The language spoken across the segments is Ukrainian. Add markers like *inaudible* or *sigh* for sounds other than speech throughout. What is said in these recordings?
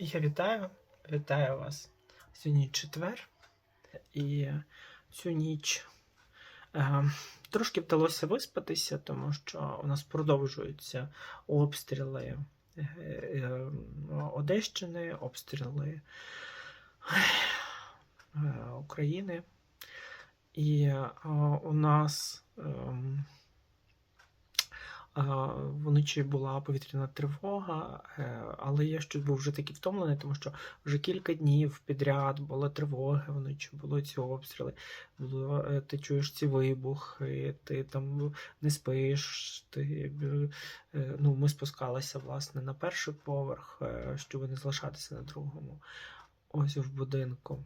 Я вітаю, вітаю вас. Сьогодні четвер, і цю ніч е, трошки вдалося виспатися, тому що у нас продовжуються обстріли е, е, Одещини, обстріли е, України. І е, у нас. а, Вночі була повітряна тривога, е, але я щось був вже такий втомлений, тому що вже кілька днів підряд були тривоги, вночі були ці обстріли, було, е, ти чуєш ці вибухи, ти там не спиш. Ти, е, ну, ми спускалися власне на перший поверх, е, щоб не залишатися на другому. Ось в будинку.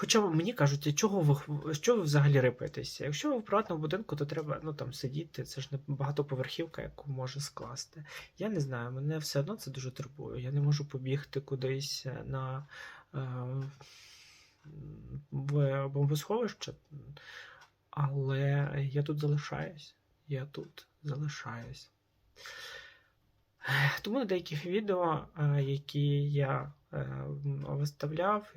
Е, е, Хоча мені кажуть, чого ви що ви взагалі рипаєтеся? Якщо ви в приватному будинку, то треба ну, там, сидіти, це ж не багатоповерхівка, яку може скласти. Я не знаю, мене все одно це дуже турбує. Я не можу побігти кудись на е, в бомбосховище, але я тут залишаюсь. Я тут залишаюсь. Тому на деяких відео, е, які я е, виставляв,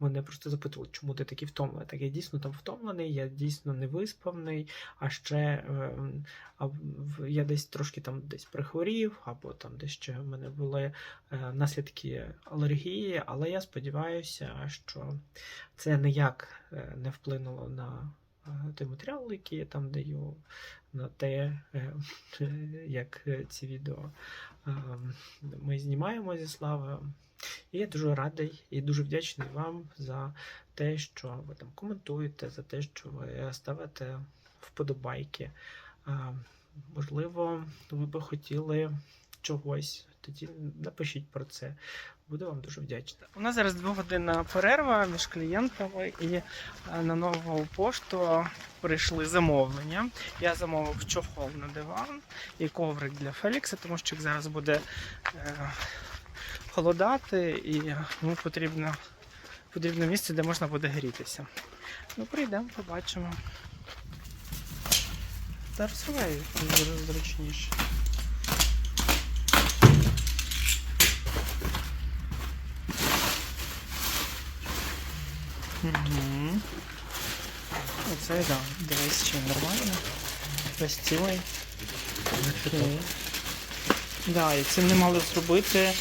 мене просто запитували, чому ти такий втомлений. Так я дійсно там втомлений, я дійсно не виспаний, а ще е, я десь трошки там десь прихворів, або там десь ще в мене були наслідки алергії, але я сподіваюся, що це ніяк не вплинуло на той матеріал, який я там даю, на те, е, *laughs* як е, ці відео ми знімаємо зі Славою. І я дуже радий і дуже вдячний вам за те, що ви там коментуєте, за те, що ви ставите вподобайки. Можливо, ви би хотіли чогось, тоді напишіть про це. Буду вам дуже вдячна. У нас зараз двогодинна перерва між клієнтами, і е, на нову пошту прийшли замовлення. Я замовив чохол на диван і коврик для Фелікса, тому що зараз буде е, холодати, і йому потрібно, потрібне місце, де можна буде грітися. Ну, прийдемо, побачимо. Та розриваю дуже зручніше. Угу. Оце да. Дивись, чи нормально. Весь цілий. Окей. Да, і це не мали зробити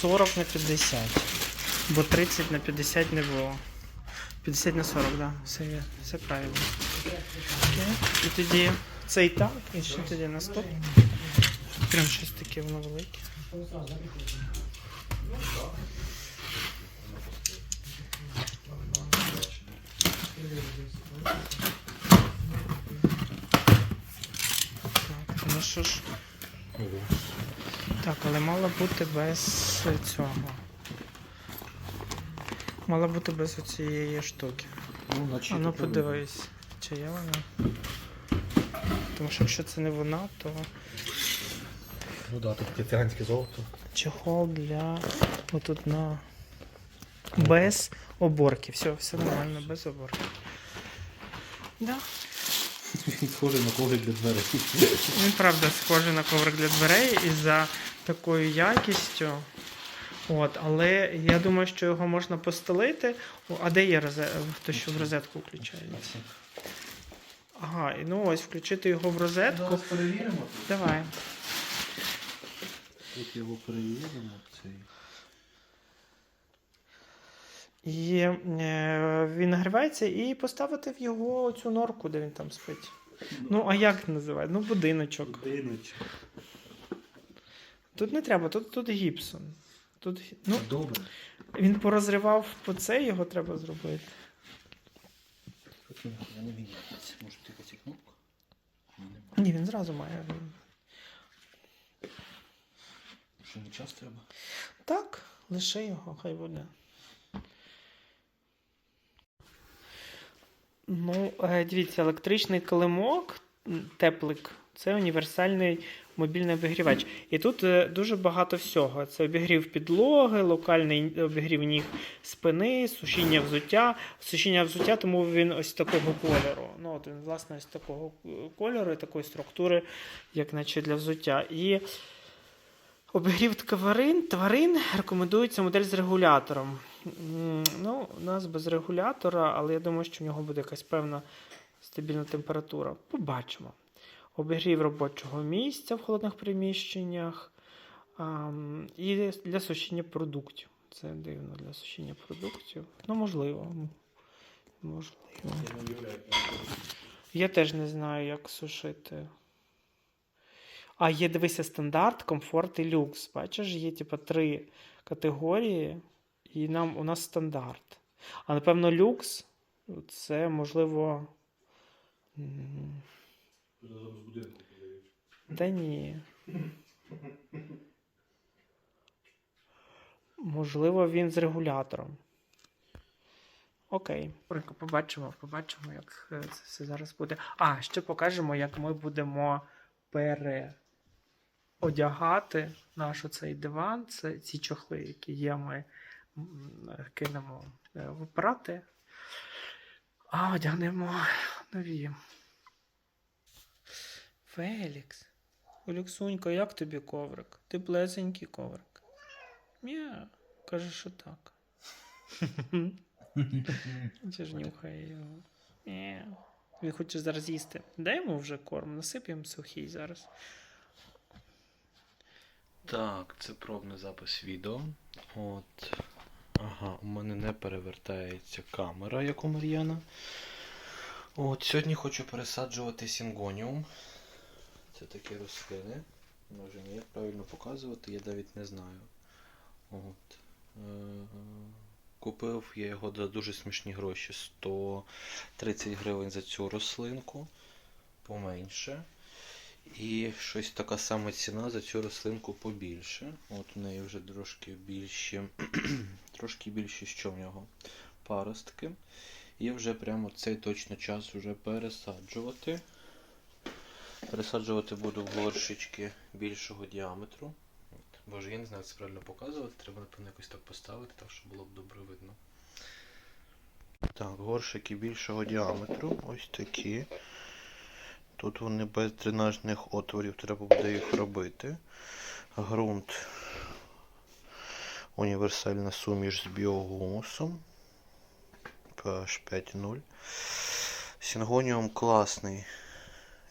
40 на 50. Бо 30 на 50 не було. 50 на 40, так. Да. Все, все правильно. Окей. І тоді це і так, і ще тоді наступне. Прям щось таке воно велике. Так, ну що ж. Так, але мало бути без цього. Мало бути без оцієї штуки. Ну, наче А ну подивись, чи є вона. Тому що якщо це не вона, то Ну да, тут таке золото. чехол для отут на без оборки. Все, все нормально, без оборки. Да. *laughs* Він схожий на коврик для дверей. *laughs* Він правда схожий на коврик для дверей і за такою якістю. От, але я думаю, що його можна постелити. О, А де є розет... то, що в розетку включається? Ага, і ну ось включити його в розетку. перевіримо. Давай. Тут його перевіримо. Цей. І е, він нагрівається і поставити в його цю норку, де він там спить. Ну, а як називають? Ну, будиночок. Будиночок. Тут не треба, тут, тут гіпсон. Тут, ну, Добре. він порозривав по це, його треба зробити. Я не міняється. Може тільки? Ні. Ні, він зразу має. Що не час треба? Так, лише його, хай буде. Ну, е, дивіться, електричний килимок, теплик це універсальний мобільний обігрівач. І тут е, дуже багато всього. Це обігрів підлоги, локальний обігрів ніг спини, сушіння взуття. Сушіння взуття, тому він ось такого кольору. Ну, от він, власне, ось такого е, кольору і такої структури, як наче для взуття. І Обігрів тварин, тварин рекомендується модель з регулятором. Ну, у нас без регулятора, але я думаю, що в нього буде якась певна стабільна температура. Побачимо. Обігрів робочого місця в холодних приміщеннях. ам, і для сушіння продуктів. Це дивно для сушіння продуктів. Ну, можливо. Можливо. Я теж не знаю, як сушити. А є, дивися, стандарт, комфорт і люкс. Бачиш, є типу три категорії, і нам у нас стандарт. А напевно, люкс це можливо. Та ні. Можливо, він з регулятором. Окей. Побачимо, побачимо, як е, це все зараз буде. А, ще покажемо, як ми будемо переодягати наш оцей диван. Це ці чохли, які є, ми кинемо е, в прати. А одягнемо нові. Фелікс. Олексунько, як тобі коврик? Ти плесенький коврик. М'я, каже, що так. Чи ж нюхає його. Він хоче зараз їсти. Дай йому вже корм, насип йому сухий зараз. Так, це пробний запис відео. От. Ага, у мене не перевертається камера, як у Мар'яна. От, сьогодні хочу пересаджувати сінгоніум. Це такі рослини. Може, ні, як правильно показувати, я навіть не знаю. От. Е, Купив я його за дуже смішні гроші. 130 гривень за цю рослинку. Поменше. І щось така сама ціна за цю рослинку побільше. От у неї вже трошки більші, *clears throat* трошки більші, що в нього? Паростки. І вже прямо цей точно час вже пересаджувати. Пересаджувати буду горшечки більшого діаметру. От. Боже, я не знаю, як це правильно показувати. Треба, напевно, якось так поставити, так щоб було б добре видно. Так, горшики більшого діаметру. Ось такі. Тут вони без дренажних отворів, треба буде їх робити. Грунт універсальна суміш з біогумусом. PH 5.0. Сінгоніум класний.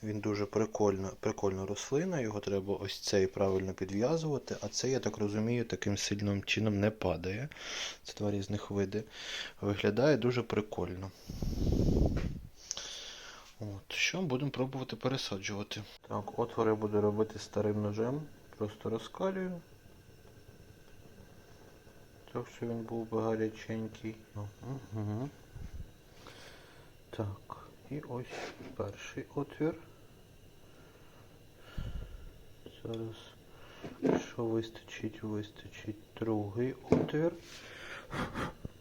Він дуже прикольна, прикольна рослина, його треба ось цей правильно підв'язувати, а цей, я так розумію, таким сильним чином не падає. Це два різних види. Виглядає дуже прикольно. От, що будемо пробувати пересаджувати. Так, отвори буду робити старим ножем. Просто розкалюю. Так, що він був би гаряченький. Угу. Так, і ось перший отвір. Зараз, що вистачить, вистачить другий отвір.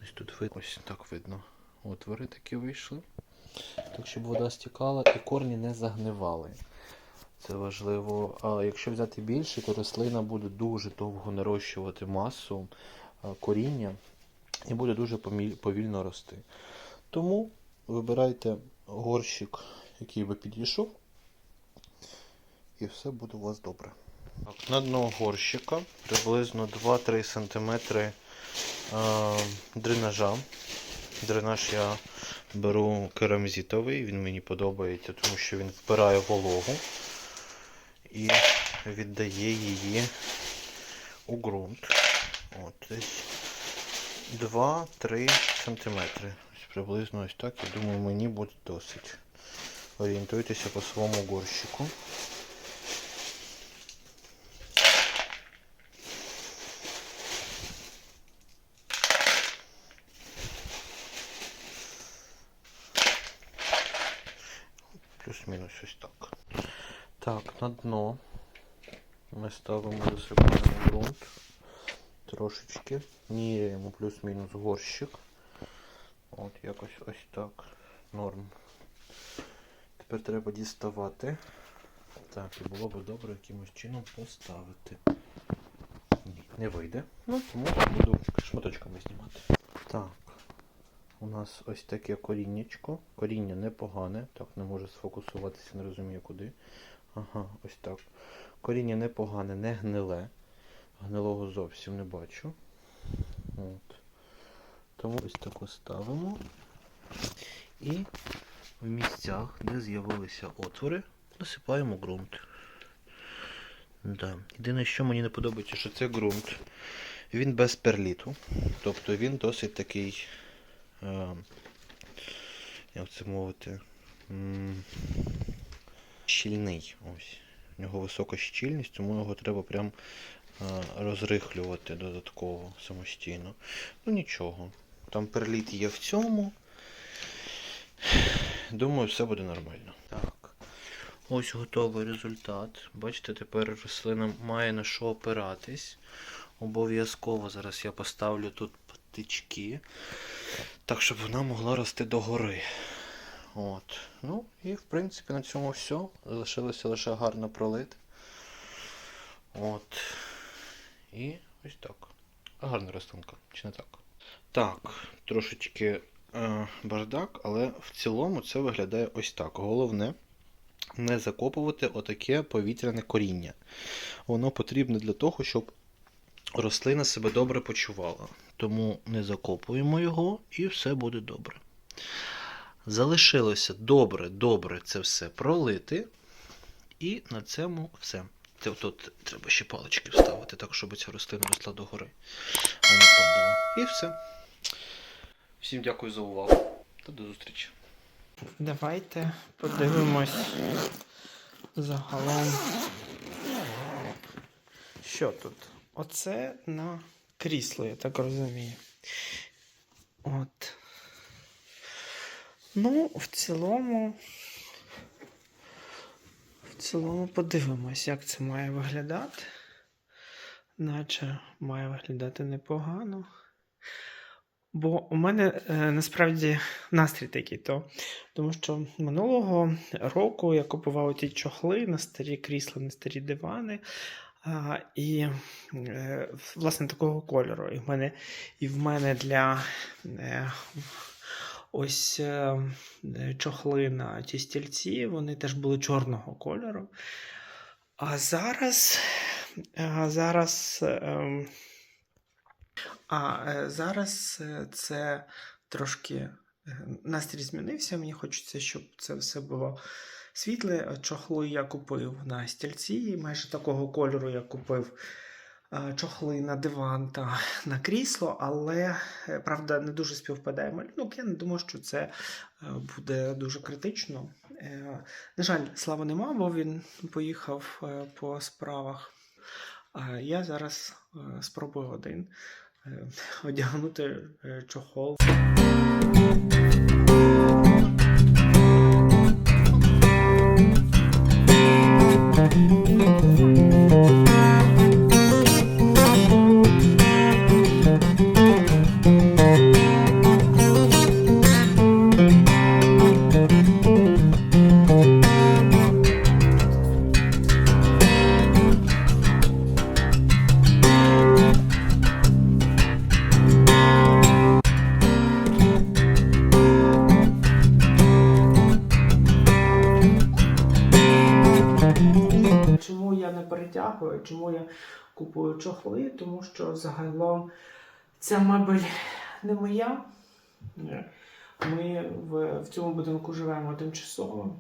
Ось тут видно, ось так видно. Отвори такі вийшли. Так, щоб вода стікала і корні не загнивали. Це важливо. А якщо взяти більше, то рослина буде дуже довго нарощувати масу коріння і буде дуже повільно рости. Тому вибирайте горщик, який би підійшов, і все буде у вас добре. Так, на дно горщика приблизно 2-3 см дренажа. Дренаж я беру керамзитовий, він мені подобається, тому що він вбирає вологу і віддає її у ґрунт. От, десь 2-3 см. Ось приблизно ось так. Я думаю, мені буде досить. Орієнтуйтеся по своєму горщику. Плюс-мінус ось так. Так, на дно ми ставимо засипаємо ґрунт. Трошечки. Міряємо плюс-мінус горщик. От якось ось так. Норм. Тепер треба діставати. Так, і було б добре якимось чином поставити. Ні, не вийде. Ну, тому буду шматочками знімати. Так. У нас ось таке коріннячко. Коріння непогане. Так, не можу сфокусуватися, не розумію куди. Ага, ось так. Коріння непогане, не гниле. Гнилого зовсім не бачу. От. Тому ось так ставимо. І в місцях, де з'явилися отвори, насипаємо ґрунт. Да. Єдине, що мені не подобається, що це ґрунт. Він без перліту. Тобто він досить такий. Е, як це мовити? Щільний. Ось. У нього висока щільність, тому його треба прям е, розрихлювати додатково самостійно. Ну нічого. Там перліт є в цьому. Думаю, все буде нормально. Так. Ось готовий результат. Бачите, тепер рослина має на що опиратись. Обов'язково зараз я поставлю тут патички, так, щоб вона могла рости догори. От. Ну, і в принципі на цьому все. Залишилося лише гарно пролити. От. І ось так. Гарна рослинка, чи не так? Так, трошечки е, бардак, але в цілому це виглядає ось так. Головне не закопувати отаке повітряне коріння. Воно потрібне для того, щоб рослина себе добре почувала. Тому не закопуємо його і все буде добре. Залишилося добре, добре це все пролити. І на цьому все. Тут треба ще палички вставити, так, щоб ця рослина росла догори. А не падала. І все. Всім дякую за увагу та до зустрічі. Давайте подивимось загалом. Що тут? Оце на крісло, я так розумію. От. Ну, в цілому. В цілому подивимось, як це має виглядати. Наче має виглядати непогано. Бо у мене е, насправді настрій такий то. Тому що минулого року я купував ті чохли на старі крісла, на старі дивани. А, і е, власне такого кольору. І в мене, і в мене для е, ось е, е, чохли на ті стільці, вони теж були чорного кольору. А зараз, а зараз, ем, а е, зараз е, це трошки е, настрій змінився. Мені хочеться, щоб це все було світле. Чохли я купив на стільці, майже такого кольору я купив е, чохли на диван та *laughs* на крісло, але е, правда не дуже співпадає малюнок. Я не думаю, що це е, буде дуже критично. Е, На жаль, слава нема, бо він поїхав е, по справах. Я зараз е, спробую один е, *laughs* одягнути е, чохол. Чому купую чохли? Тому що загалом ця мебель не моя. Ми в, в цьому будинку живемо тимчасово.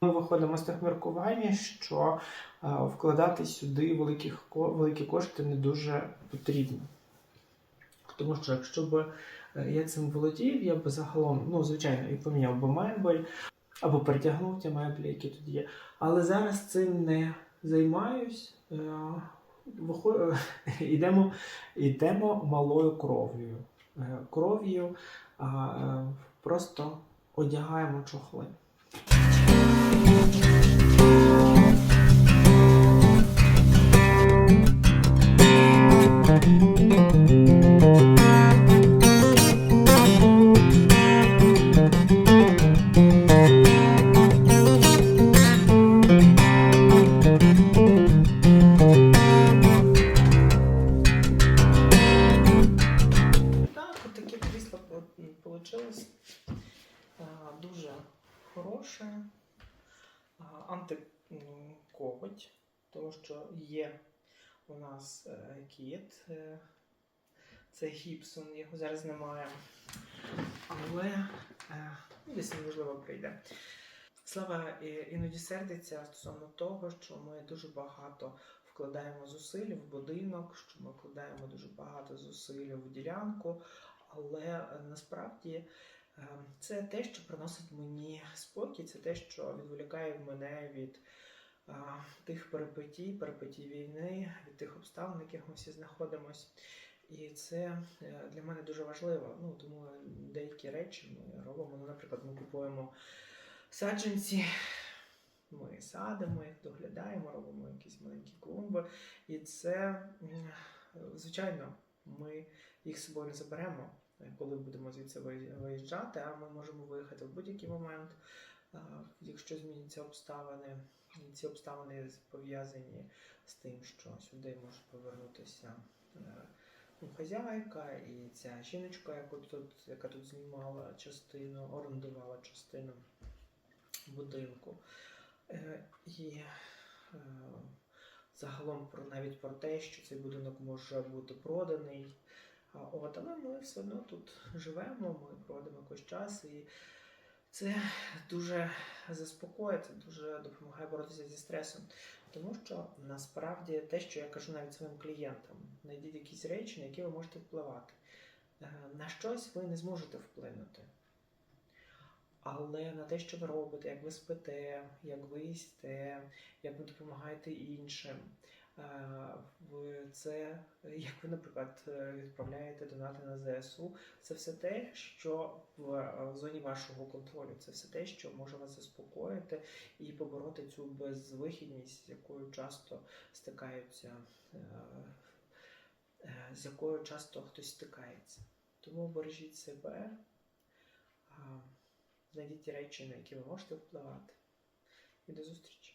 Ми виходимо з тих міркування, що е, вкладати сюди великих, ко- великі кошти не дуже потрібно. Тому що якщо б е, я цим володів, я б загалом, ну, звичайно, і поміняв би мебель, або перетягнув ті меблі, які тут є. Але зараз цим не займаюсь. Йдемо, *laughs* йдемо малою кров'ю. Е, Кров'ю е, просто одягаємо чохли. Так, кіт. Е, це Гібсон, його зараз немає. Але е, ну, десь неможливо прийде. Слава е, іноді сердиться стосовно того, що ми дуже багато вкладаємо зусиль в будинок, що ми вкладаємо дуже багато зусиль в ділянку, але насправді це те, що приносить мені спокій, це те, що відволікає мене від тих перипетій, перипетій війни, від тих обставин, в яких ми всі знаходимося. І це е, для мене дуже важливо. Ну тому деякі речі ми робимо. Ну, наприклад, ми купуємо саджанці, ми садимо їх, доглядаємо, робимо якісь маленькі клумби. І це, звичайно, ми їх з собою не заберемо, коли будемо звідси виїжджати, а ми можемо виїхати в будь-який момент, якщо зміняться обставини. Ці обставини пов'язані з тим, що сюди може повернутися е, ну, хазяйка і ця жіночка, яку тут, яка тут знімала частину, орендувала частину будинку. Е, І е, загалом про навіть про те, що цей будинок може бути проданий. От, але ми все одно тут живемо, ми проводимо якийсь час, і це дуже заспокоює, це дуже допомагає боротися зі стресом. Тому що насправді те, що я кажу навіть своїм клієнтам, знайдіть якісь речі, на які ви можете впливати. Е, На щось ви не зможете вплинути. Але на те, що ви робите, як ви спите, як ви їсте, як ви допомагаєте іншим, це, як ви, наприклад, е, відправляєте донати на ЗСУ, це все те, що в е, зоні вашого контролю, це все те, що може вас заспокоїти і побороти цю безвихідність, з якою часто стикаються, е, е, з якою часто хтось стикається. Тому бережіть себе, знайдіть речі, на які ви можете впливати. І до зустрічі!